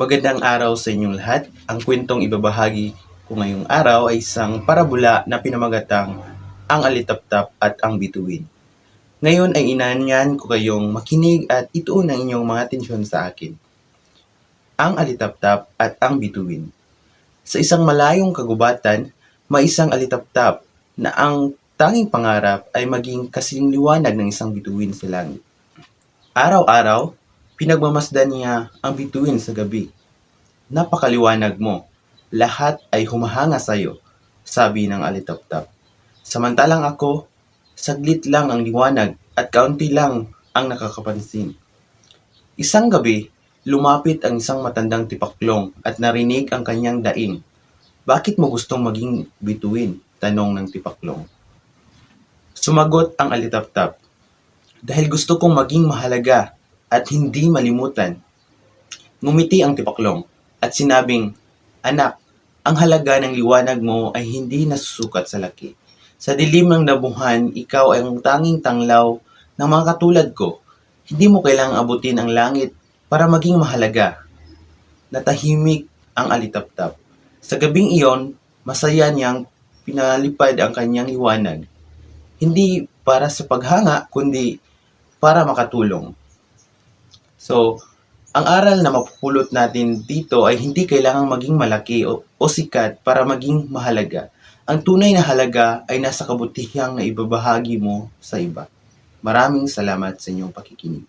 Magandang araw sa inyong lahat. Ang kwentong ibabahagi ko ngayong araw ay isang parabula na pinamagatang Ang Alitaptap at Ang Bituin. Ngayon ay inanyan ko kayong makinig at ituon ang inyong mga atensyon sa akin. Ang Alitaptap at Ang Bituin. Sa isang malayong kagubatan, may isang alitaptap na ang tanging pangarap ay maging kasing liwanag ng isang bituin sa langit. Araw-araw, pinagmamasdan niya ang bituin sa gabi. Napakaliwanag mo. Lahat ay humahanga sa iyo, sabi ng alitaptap. Samantalang ako, saglit lang ang liwanag at kaunti lang ang nakakapansin. Isang gabi, lumapit ang isang matandang tipaklong at narinig ang kanyang daing. Bakit mo gustong maging bituin? Tanong ng tipaklong. Sumagot ang alitaptap. Dahil gusto kong maging mahalaga at hindi malimutan. Ngumiti ang tipaklong at sinabing, Anak, ang halaga ng liwanag mo ay hindi nasusukat sa laki. Sa dilim ng dabuhan, ikaw ay ang tanging tanglaw ng mga katulad ko. Hindi mo kailangang abutin ang langit para maging mahalaga. Natahimik ang alitaptap. Sa gabing iyon, masaya niyang pinalipad ang kanyang liwanag. Hindi para sa paghanga, kundi para makatulong. So, ang aral na mapupulot natin dito ay hindi kailangang maging malaki o, o sikat para maging mahalaga. Ang tunay na halaga ay nasa kabutihang na ibabahagi mo sa iba. Maraming salamat sa inyong pakikinig.